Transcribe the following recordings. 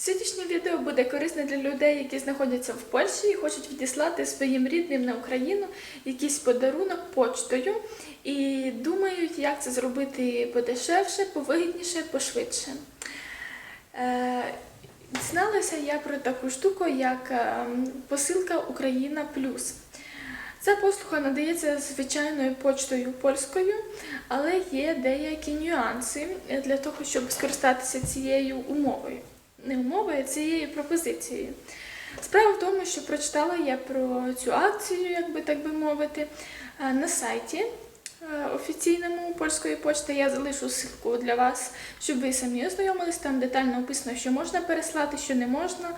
Сьогоднішнє відео буде корисне для людей, які знаходяться в Польщі і хочуть відіслати своїм рідним на Україну якийсь подарунок почтою і думають, як це зробити подешевше, повигідніше, пошвидше. Е, Дізналася я про таку штуку, як е, посилка Україна Плюс. Ця послуга надається звичайною почтою польською, але є деякі нюанси для того, щоб скористатися цією умовою. Не умовою, а цією пропозицією. Справа в тому, що прочитала я про цю акцію, як би так би мовити, е, на сайті е, офіційному польської почти. Я залишу ссылку для вас, щоб ви самі ознайомились. Там детально описано, що можна переслати, що не можна,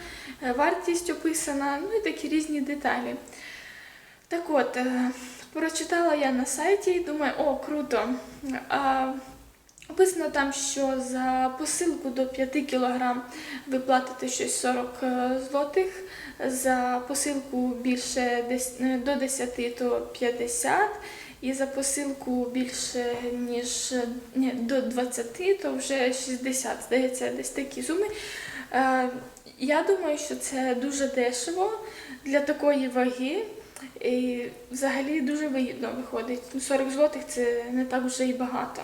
е, вартість описана, ну і такі різні деталі. Так от, прочитала я на сайті і думаю, о, круто. Описано там, що за посилку до 5 кг ви платите щось 40 е, злотих, за посилку більше е, до 10 то 50, і за посилку більше ніж е, ні, до 20 то вже 60. Здається, десь такі суми. Я думаю, що це дуже дешево для такої ваги. І взагалі дуже вигідно виходить. Ну, 40 злотих це не так вже і багато.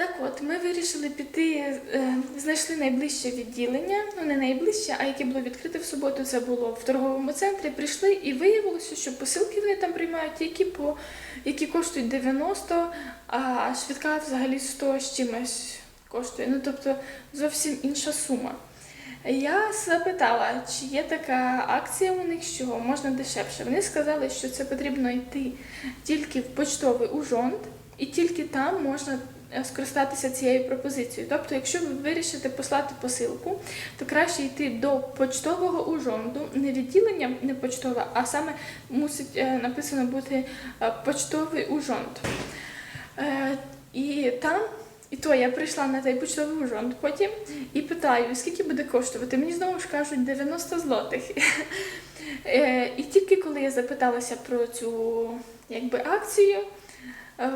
Так от, ми вирішили піти, е, знайшли найближче відділення, ну не найближче, а яке було відкрите в суботу, це було в торговому центрі. Прийшли і виявилося, що посилки вони там приймають тільки по які коштують 90, а швидка взагалі 100 з чимось коштує. Ну тобто зовсім інша сума. Я запитала, чи є така акція у них, що можна дешевше. Вони сказали, що це потрібно йти тільки в почтовий ужонт, і тільки там можна скористатися цією пропозицією. Тобто, якщо ви вирішите послати посилку, то краще йти до почтового ужонду, не відділення, не почтове, а саме мусить е, написано бути е, почтовий ужонт. Е, І там, і то я прийшла на той почтовий ужонт потім і питаю, скільки буде коштувати. Мені знову ж кажуть 90 злотих. Е, І тільки коли я запиталася про цю якби, акцію, е,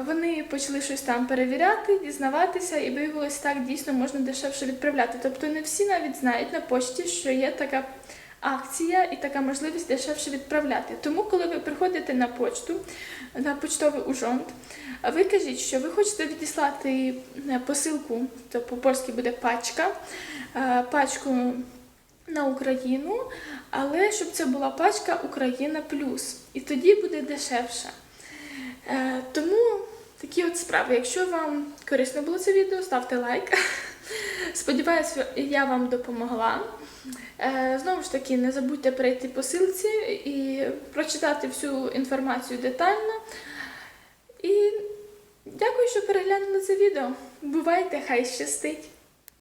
вони почали щось там перевіряти, дізнаватися, і виявилось так дійсно можна дешевше відправляти. Тобто не всі навіть знають на почті, що є така акція і така можливість дешевше відправляти. Тому, коли ви приходите на почту, на почтовий ужонт, ви кажіть, що ви хочете відіслати е, посилку, то по-польськи буде пачка, е, пачку на Україну, але щоб це була пачка Україна Плюс. І тоді буде дешевше. Е, Тому такі от справи. Якщо вам корисно було це відео, ставте лайк. Сподіваюся, я вам допомогла. Е, Знову ж таки, не забудьте перейти по ссылці і прочитати всю інформацію детально. І дякую, що переглянули це відео. Бувайте, хай щастить!